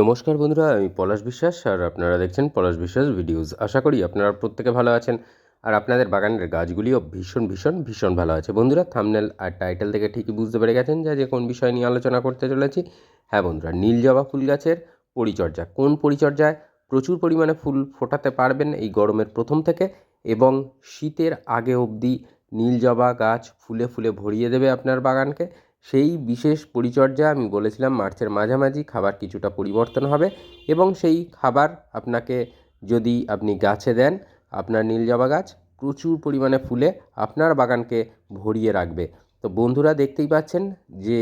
নমস্কার বন্ধুরা, আমি পলাশ বিশ্বাস আর আপনারা দেখছেন পলাশ বিশ্বাস ভিডিওস। আশা করি আপনারা প্রত্যেকে ভালো আছেন আর আপনাদের বাগানের গাছগুলিও ভীষণ ভীষণ ভীষণ ভালো আছে। বন্ধুরা থামনেল আর টাইটেল থেকে ঠিকই বুঝতে পেরে গেছেন যে যে কোন বিষয় নিয়ে আলোচনা করতে চলেছি। হ্যাঁ বন্ধুরা, নীল জবা ফুল গাছের পরিচর্যা। কোন পরিচর্যায় প্রচুর পরিমাণে ফুল ফোটাতে পারবেন এই গরমের প্রথম থেকে এবং শীতের আগে অবধি নীল জবা গাছ ফুলে ফুলে ভরিয়ে দেবে আপনার বাগানকে। সেই বিশেষ পরিচর্যা আমি বলেছিলাম মার্চের মাঝামাঝি খাবার কিছুটা পরিবর্তন হবে এবং সেই খাবার আপনাকে যদি আপনি গাছে দেন, আপনার নীল জবা গাছ প্রচুর পরিমাণে ফুলে আপনার বাগানকে ভরিয়ে রাখবে। তো বন্ধুরা দেখতেই পাচ্ছেন যে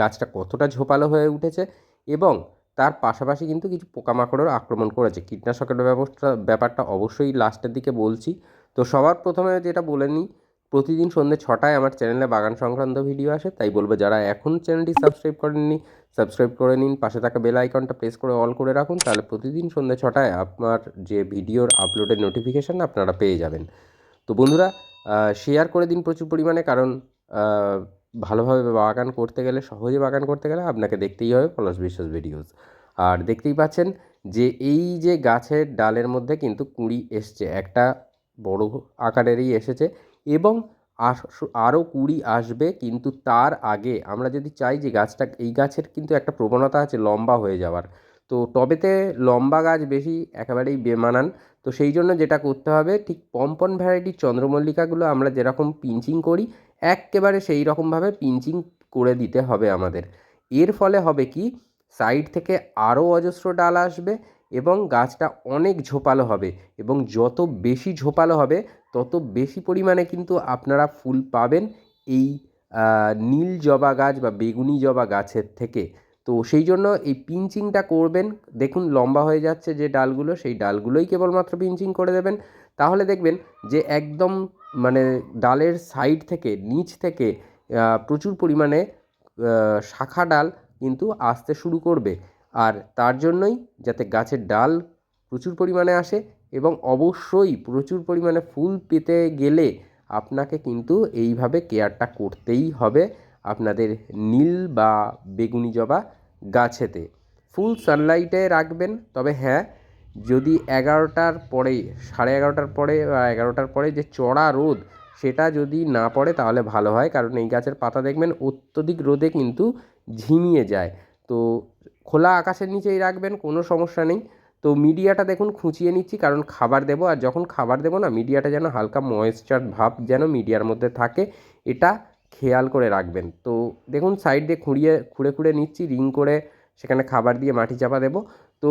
গাছটা কতটা ঝোপালো হয়ে উঠেছে এবং তার পাশাপাশি কিন্তু কিছু পোকামাকড়ের আক্রমণ করেছে। কীটনাশকের ব্যবস্থা, ব্যাপারটা অবশ্যই লাস্টের দিকে বলছি। তো সবার প্রথমে যেটা বলে নিই প্রতিদিন সন্ধ্যে ছটায় আমার চ্যানেলে বাগান সংক্রান্ত ভিডিও আসে, তাই বলব যারা এখন চ্যানেলটি সাবস্ক্রাইব করেননি, সাবস্ক্রাইব করে নিন, পাশে থাকা বেল আইকনটা প্রেস করে অল করে রাখুন, তাহলে প্রতিদিন সন্ধ্যে ছটায় আপনার যে ভিডিওর আপলোডের নোটিফিকেশান আপনারা পেয়ে যাবেন। তো বন্ধুরা শেয়ার করে দিন প্রচুর পরিমাণে, কারণ ভালোভাবে বাগান করতে গেলে, সহজে বাগান করতে গেলে আপনাকে দেখতেই হবে পলাশ বিশ্বাস ভিডিওস আর দেখতেই পাচ্ছেন যে এই যে গাছের ডালের মধ্যে কিন্তু কুঁড়ি এসছে, একটা বড় আকারেরই এসেছে এবং আরও কুড়ি আসবে কিন্তু তার আগে আমরা যদি চাই যে গাছটা, এই গাছের কিন্তু একটা প্রবণতা আছে লম্বা হয়ে যাওয়ার। তো টবেতে লম্বা গাছ বেশি একেবারেই বেমানান। তো সেই জন্য যেটা করতে হবে, ঠিক পম্পন ভ্যারাইটির চন্দ্রমল্লিকাগুলো আমরা যেরকম পিঞ্চিং করি, এক্কেবারে সেই রকমভাবে পিঞ্চিং করে দিতে হবে আমাদের। এর ফলে হবে কি, সাইড থেকে আরও অজস্র ডাল আসবে এবং গাছটা অনেক ঝোপালো হবে এবং যত বেশি ঝোপালো হবে তত বেশি পরিমাণে কিন্তু আপনারা ফুল পাবেন এই নীল জবা গাছ বা বেগুনি জবা গাছের থেকে। তো সেই জন্য এই পিঞ্চিংটা করবেন। দেখুন লম্বা হয়ে যাচ্ছে যে ডালগুলো, সেই ডালগুলোই কেবলমাত্র পিঞ্চিং করে দেবেন। তাহলে দেখবেন যে একদম মানে ডালের সাইড থেকে, নিচ থেকে প্রচুর পরিমাণে শাখা ডাল কিন্তু আসতে শুরু করবে। আর তার জন্যই যাতে গাছের ডাল প্রচুর পরিমাণে আসে এবং অবশ্যই প্রচুর পরিমাণে ফুল পেতে গেলে আপনাকে কিন্তু এইভাবে কেয়ারটা করতেই হবে আপনাদের নীল বা বেগুনি জবা গাছেতে। ফুল সানলাইটে রাখবেন, তবে হ্যাঁ যদি এগারোটার পরে, সাড়ে এগারোটার পরে বা এগারোটার পরে যে চড়া রোদ সেটা যদি না পড়ে তাহলে ভালো হয়, কারণ এই গাছের পাতা দেখবেন অত্যধিক রোদে কিন্তু ঝিমিয়ে যায়। তো খোলা আকাশের নিচেই রাখবেন, কোনো সমস্যা নেই। তো মিডিয়াটা দেখুন খুঁচিয়ে নিচ্ছি, কারণ খাবার দেবো। আর যখন খাবার দেবো না, মিডিয়াটা যেন হালকা ময়েশ্চার ভাব যেন মিডিয়ার মধ্যে থাকে, এটা খেয়াল করে রাখবেন। তো দেখুন সাইড দিয়ে খুঁড়িয়ে, খুঁড়ে খুঁড়ে নিচ্ছি রিং করে সেখানে খাবার দিয়ে মাটি চাপা দেবো। তো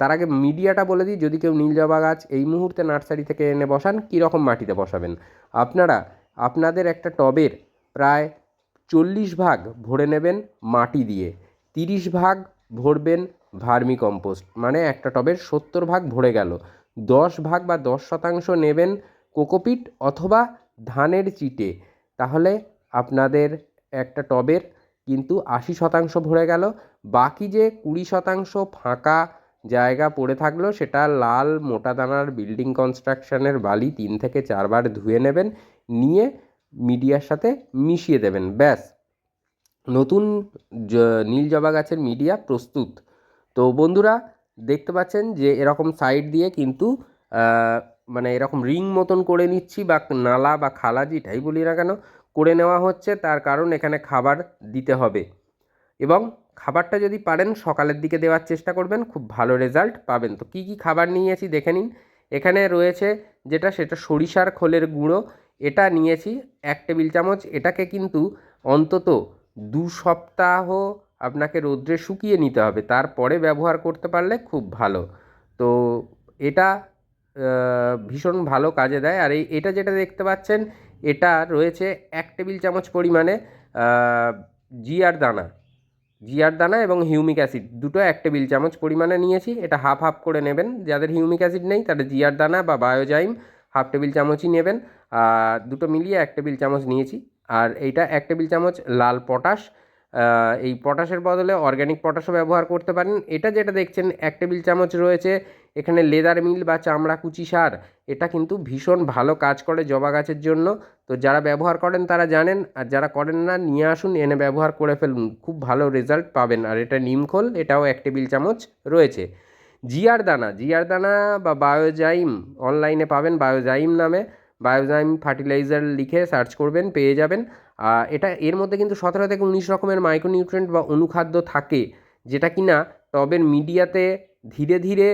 তার আগে মিডিয়াটা বলে দিই, যদি কেউ নীল জবা গাছ এই মুহূর্তে নার্সারি থেকে এনে বসান, কীরকম মাটিতে বসাবেন? আপনারা, আপনাদের একটা টবের প্রায় চল্লিশ ভাগ ভরে নেবেন মাটি দিয়ে, তিরিশ ভাগ ভরবেন ভার্মি কম্পোস্ট মানে একটা টবের সত্তর ভাগ ভরে গেল। দশ ভাগ বা দশ শতাংশ নেবেন কোকোপিট অথবা ধানের চিটে। তাহলে আপনাদের একটা টবের কিন্তু আশি শতাংশ ভরে গেল, বাকি যে কুড়ি শতাংশ ফাঁকা জায়গা পড়ে থাকল সেটা লাল মোটা দানার বিল্ডিং কনস্ট্রাকশনের বালি তিন থেকে চারবার ধুয়ে নেবেন, নিয়ে মিডিয়ার সাথে মিশিয়ে দেবেন, ব্যাস। নতুন নীল জবা গাছের মিডিয়া প্রস্তুত। তো বন্ধুরা, দেখতে পাচ্ছেন যে এরকম সাইড দিয়ে কিন্তু মানে এরকম রিং মতন করে নিচ্ছি বা নালা বা খালা যেটাই বলি না কেন, করে নেওয়া হচ্ছে। তার কারণ এখানে খাবার দিতে হবে। এবং খাবারটা যদি পারেন, সকালের দিকে দেওয়ার চেষ্টা করবেন, খুব ভালো রেজাল্ট পাবেন। তো কী কী খাবার নিয়েছি দেখে নিন। এখানে রয়েছে যেটা, সেটা সরিষার খোলের গুঁড়ো। এটা নিয়েছি এক টেবিল চামচ। এটাকে কিন্তু অন্তত দু সপ্তাহ আপনাকে রোদ্রে শুকিয়ে নিতে হবে। তারপরে ব্যবহার করতে পারলে খুব ভালো। তো এটা ভীষণ ভালো কাজে দেয়। আর এই, এটা যেটা দেখতে পাচ্ছেন, এটা রয়েছে এক টেবিল চামচ পরিমাণে জিয়ার দানা। জিয়ার দানা এবং হিউমিক অ্যাসিড, দুটো এক টেবিল চামচ পরিমাণে নিয়েছি। এটা হাফ হাফ করে নেবেন। যাদের হিউমিক অ্যাসিড নেই, তাদের জিয়ার দানা বা বায়োজাইম হাফ টেবিল চামচই নেবেন। আর দুটো মিলিয়ে এক টেবিল চামচ নিয়েছি। আর এইটা এক টেবিল চামচ লাল পটাশ এই পটাশের বদলে অর্গ্যানিক পটাশও ব্যবহার করতে পারেন। এটা যেটা দেখছেন, এক টেবিল চামচ রয়েছে, এখানে লেদার মিল বা চামড়া কুচি সার। এটা কিন্তু ভীষণ ভালো কাজ করে জবা গাছের জন্য। তো যারা ব্যবহার করেন তারা জানেন, আর যারা করেন না, নিয়ে আসুন, এনে ব্যবহার করে ফেলুন। খুব ভালো রেজাল্ট পাবেন। আর এটা নিমখোল এটাও এক টেবিল চামচ রয়েছে। জিয়ার দানা জিয়ার দানা বা বায়োজাইম অনলাইনে পাবেন বায়োজাইম নামে। বায়োজাইম ফার্টিলাইজার লিখে সার্চ করবেন, পেয়ে যাবেন। এটা এর মধ্যে কিন্তু সতেরো থেকে উনিশ রকমের মাইক্রোনিউট্রেন্ট বা অনুখাদ্য থাকে, যেটা কিনা টবের মিডিয়াতে ধীরে ধীরে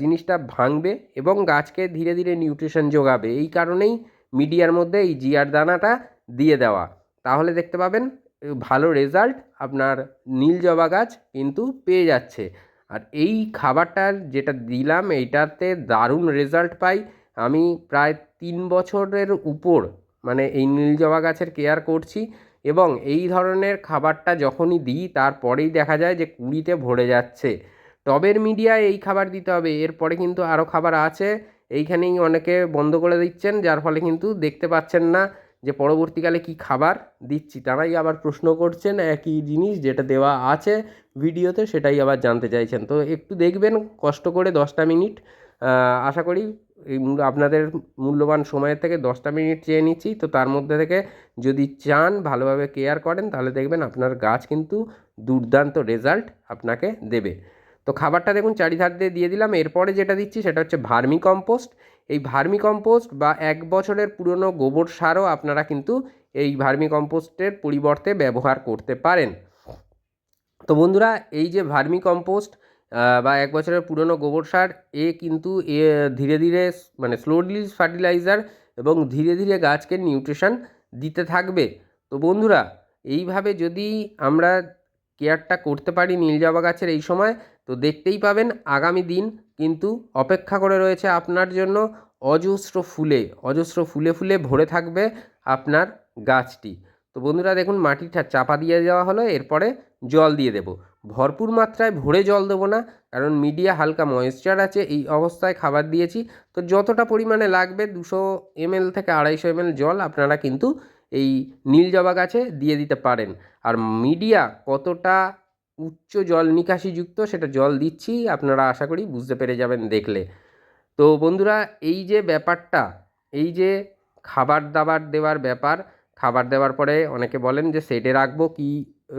জিনিসটা ভাঙবে এবং গাছকে ধীরে ধীরে নিউট্রিশন যোগাবে। এই কারণেই মিডিয়ার মধ্যে এই জিয়ার দানাটা দিয়ে দেওয়া। তাহলে দেখতে পাবেন, ভালো রেজাল্ট আপনার নীল জবা গাছ কিন্তু পেয়ে যাচ্ছে। আর এই খাবারটার যেটা দিলাম, এইটাতে দারুণ রেজাল্ট পাই। আমি প্রায় তিন বছরের উপর মানে এই নীল জবা গাছের কেয়ার করছি এবং এই ধরনের খাবারটা যখনই দিই, তারপরেই দেখা যায় যে কুড়িতে ভরে যাচ্ছে। টবের মিডিয়ায় এই খাবার দিতে হবে, এরপরে কিন্তু আরও খাবার আছে। এইখানেই অনেকে বন্ধ করে দিচ্ছেন, যার ফলে কিন্তু দেখতে পাচ্ছেন না যে পরবর্তীকালে কি খাবার দিচ্ছি। তারাই আবার প্রশ্ন করছেন, একই জিনিস যেটা দেওয়া আছে ভিডিওতে সেটাই আবার জানতে চাইছেন। তো একটু দেখবেন, কষ্ট করে দশটা মিনিট আশা করি এই আপনাদের মূল্যবান সময়ের থেকে দশটা মিনিট চেয়ে নিচ্ছি। তো তার মধ্যে থেকে যদি চান ভালোভাবে কেয়ার করেন, তাহলে দেখবেন আপনার গাছ কিন্তু দুর্দান্ত রেজাল্ট আপনাকে দেবে। তো খাবারটা দেখুন চারিধার দিয়ে দিয়ে দিলাম। এরপরে যেটা দিচ্ছি সেটা হচ্ছে ভার্মি কম্পোস্ট এই ভার্মি কম্পোস্ট বা এক বছরের পুরনো গোবর সারও আপনারা কিন্তু এই ভার্মি কম্পোস্টের পরিবর্তে ব্যবহার করতে পারেন। তো বন্ধুরা, এই যে ভার্মি কম্পোস্ট বা এক বছরের পুরনো গোবর সার, এ কিন্তু এ, ধীরে ধীরে মানে স্লো রিলিজ ফার্টিলাইজার এবং ধীরে ধীরে গাছকে নিউট্রিশন দিতে থাকবে। তো বন্ধুরা, এইভাবে যদি আমরা কেয়ারটা করতে পারি নীল জবা গাছের এই সময়, তো দেখতেই পাবেন আগামী দিন কিন্তু অপেক্ষা করে রয়েছে আপনার জন্য অজস্র ফুলে অজস্র ফুলে ফুলে ভরে থাকবে আপনার গাছটি। তো বন্ধুরা দেখুন, মাটিটা চাপা দিয়ে দেওয়া হলো, এরপরে জল দিয়ে দেবো। ভরপুর মাত্রায় ভরে জল দেবো না, কারণ মিডিয়া হালকা ময়েশ্চার আছে, এই অবস্থায় খাবার দিয়েছি। তো যতটা পরিমাণে লাগবে, দুশো এমএল থেকে আড়াইশো এমএল জল আপনারা কিন্তু এই নীল জবা গাছে দিয়ে দিতে পারেন। আর মিডিয়া কতটা উচ্চ জল নিকাশিযুক্ত, সেটা জল দিচ্ছি, আপনারা আশা করি বুঝতে পেরে যাবেন দেখলে। তো বন্ধুরা, এই যে ব্যাপারটা, এই যে খাবার দাবার দেওয়ার ব্যাপার খাবার দেওয়ার পরে অনেকে বলেন যে সেটে রাখব কি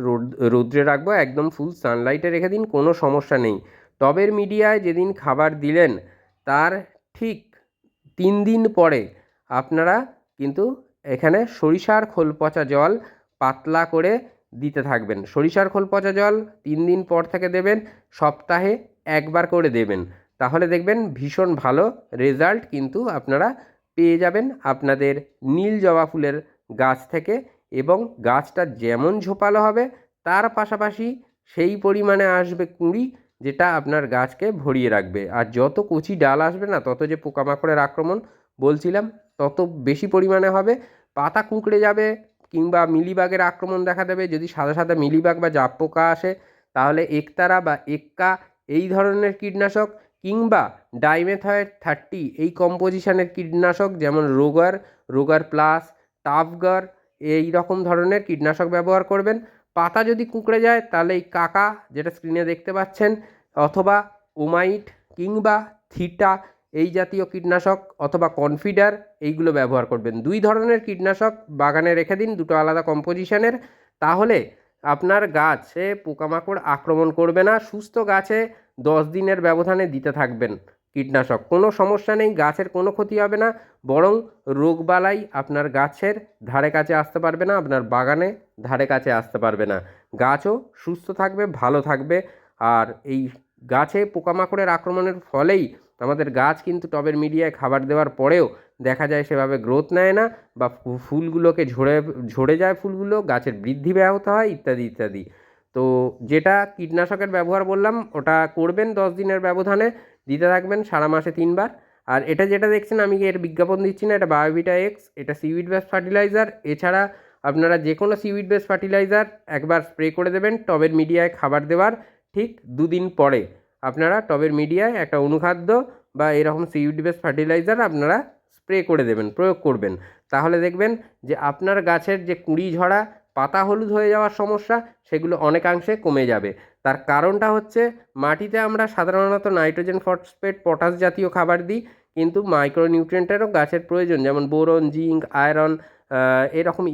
রোদ, রৌদ্রে রাখব, একদম ফুল সানলাইটে রেখে দিন, কোনো সমস্যা নেই। টবের মিডিয়ায় যেদিন খাবার দিলেন, তার ঠিক তিন দিন পরে আপনারা কিন্তু এখানে সরিষার খোল পচা জল পাতলা করে দিতে থাকবেন। সরিষার খোল পচা জল তিন দিন পর থেকে দেবেন, সপ্তাহে একবার করে দেবেন। তাহলে দেখবেন ভীষণ ভালো রেজাল্ট কিন্তু আপনারা পেয়ে যাবেন আপনাদের নীল জবা ফুলের গাছ থেকে এবং গাছটা যেমন ঝোপালো হবে, তার পাশাপাশি সেই পরিমাণে আসবে কুঁড়ি যেটা আপনার গাছকে ভরিয়ে রাখবে। আর যত কচি ডাল আসবে না, তত যে পোকামাকড়ের আক্রমণ বলছিলাম, তত বেশি পরিমাণে হবে। পাতা কুঁকড়ে যাবে কিংবা মিলিবাগের আক্রমণ দেখা দেবে। যদি সাদা সাদা মিলিবাগ বা জাপ পোকা আসে, তাহলে একতারা বা এক্কা এই ধরনের কীটনাশক কিংবা ডাইমেথয়েড থার্টি এই কম্পোজিশনের কীটনাশক যেমন রোগার রোগার প্লাস টাফগার এই রকম ধরনের কীটনাশক ব্যবহার করবেন। পাতা যদি কুঁকড়ে যায়, তাহলে এই কাকা যেটা স্ক্রিনে দেখতে পাচ্ছেন, অথবা ওমাইট কিংবা থিটা এই জাতীয় কীটনাশক অথবা কনফিডার এইগুলো ব্যবহার করবেন। দুই ধরনের কীটনাশক বাগানে রেখে দিন, দুটো আলাদা কম্পোজিশনের। তাহলে আপনার গাছে পোকামাকড় আক্রমণ করবে না, সুস্থ গাছে দশ দিনের ব্যবধানে দিতে থাকবেন। কীটনাশক। কোনো সমস্যা নেই, গাছের কোনো ক্ষতি হবে না, বরং রোগবালাই আপনার গাছের ধারে কাছে আসতে পারবে না, আপনার বাগানে ধারে কাছে আসতে পারবে না। গাছও সুস্থ থাকবে, ভালো থাকবে, আর এই গাছে পোকামাকড়ের আক্রমণের ফলেই আমাদের গাছ কিন্তু টবের মিডিয়ায় খাবার দেওয়ার পরেও দেখা যায় সেভাবে গ্রোথ নেয় না বা ফুলগুলোকে ঝরে ঝরে যায় ফুলগুলো, গাছের বৃদ্ধি ব্যাহত হয়, ইত্যাদি ইত্যাদি। তো যেটা কীটনাশকের ব্যবহার বললাম, ওটা করবেন দশ দিনের ব্যবধানে দিতে থাকবেন সারা মাসে তিনবার। আর এটা যেটা দেখছেন, আমি এর বিজ্ঞাপন দিচ্ছি না? এটা বায়োভিটা এক্স এটা সিউইড বেস ফার্টিলাইজার এছাড়া আপনারা যে কোনো সিউইড বেস ফার্টিলাইজার একবার স্প্রে করে দেবেন, টবের মিডিয়ায় খাবার দেওয়ার ঠিক দুদিন পরে। আপনারা টবের মিডিয়ায় একটা অনুখাদ্য বা এরকম সিউইড বেস ফার্টিলাইজার আপনারা স্প্রে করে দেবেন, প্রয়োগ করবেন। তাহলে দেখবেন যে আপনার গাছের যে কুঁড়ি ঝরা পাতা হলুদ হয়ে যাওয়ার সমস্যা সেগুলো অনেকাংশে কমে যাবে। তার কারণটা হচ্ছে মাটিতে আমরা সাধারণত নাইট্রোজেন ফসফেট পটাশ জাতীয় খাবার দিই, কিন্তু মাইক্রোনিউট্রিয়েন্টেরও গাছের প্রয়োজন। যেমন বোরন, জিঙ্ক, আয়রন এরকম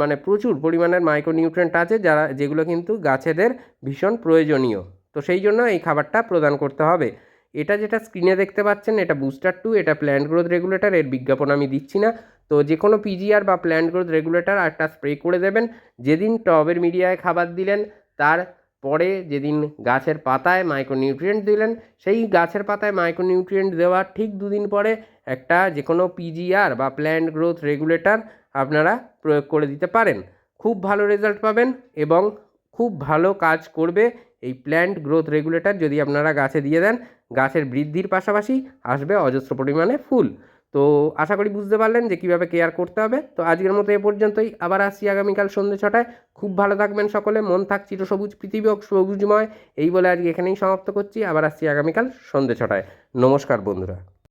মানে প্রচুর পরিমাণের মাইক্রোনিউট্রিয়েন্ট আছে যারা, যেগুলো কিন্তু গাছেদের ভীষণ প্রয়োজনীয়। তো সেই জন্য এই খাবারটা প্রদান করতে হবে। এটা যেটা স্ক্রিনে দেখতে পাচ্ছেন, এটা বুস্টার টু এটা প্ল্যান্ট গ্রোথ রেগুলেটর এর বিজ্ঞাপন আমি দিচ্ছি না। তো যে কোনো পিজিআর বা প্ল্যান্ট গ্রোথ রেগুলেটর একটা স্প্রে করে দেবেন। যেদিন টবের মিডিয়ায় খাবার দিলেন, তার পরে যেদিন গাছের পাতায় মাইক্রোনিউট্রিয়েন্ট দিলেন, সেই গাছের পাতায় মাইক্রোনিউট্রিয়েন্ট দেওয়ার ঠিক দুদিন পরে একটা যে কোনো পিজিআর বা প্ল্যান্ট গ্রোথ রেগুলেটর আপনারা প্রয়োগ করে দিতে পারেন। খুব ভালো রেজাল্ট পাবেন এবং খুব ভালো কাজ করবে এই প্ল্যান্ট গ্রোথ রেগুলেটর যদি আপনারা গাছে দিয়ে দেন, গাছের বৃদ্ধির পাশাপাশি আসবে অজস্র পরিমাণে ফুল। তো আশা করি বুঝতে পারলেন যে কীভাবে কেয়ার করতে হবে। তো আজকের মতো এ পর্যন্তই। আবার আসছি আগামীকাল সন্ধ্যে ছটায়। খুব ভালো থাকবেন সকলে। মন থাক চিরসবুজ, পৃথিবী হোক সবুজময় এই বলে আজকে এখানেই সমাপ্ত করছি। আবার আসছি আগামীকাল সন্ধ্যে ছটায়। নমস্কার বন্ধুরা।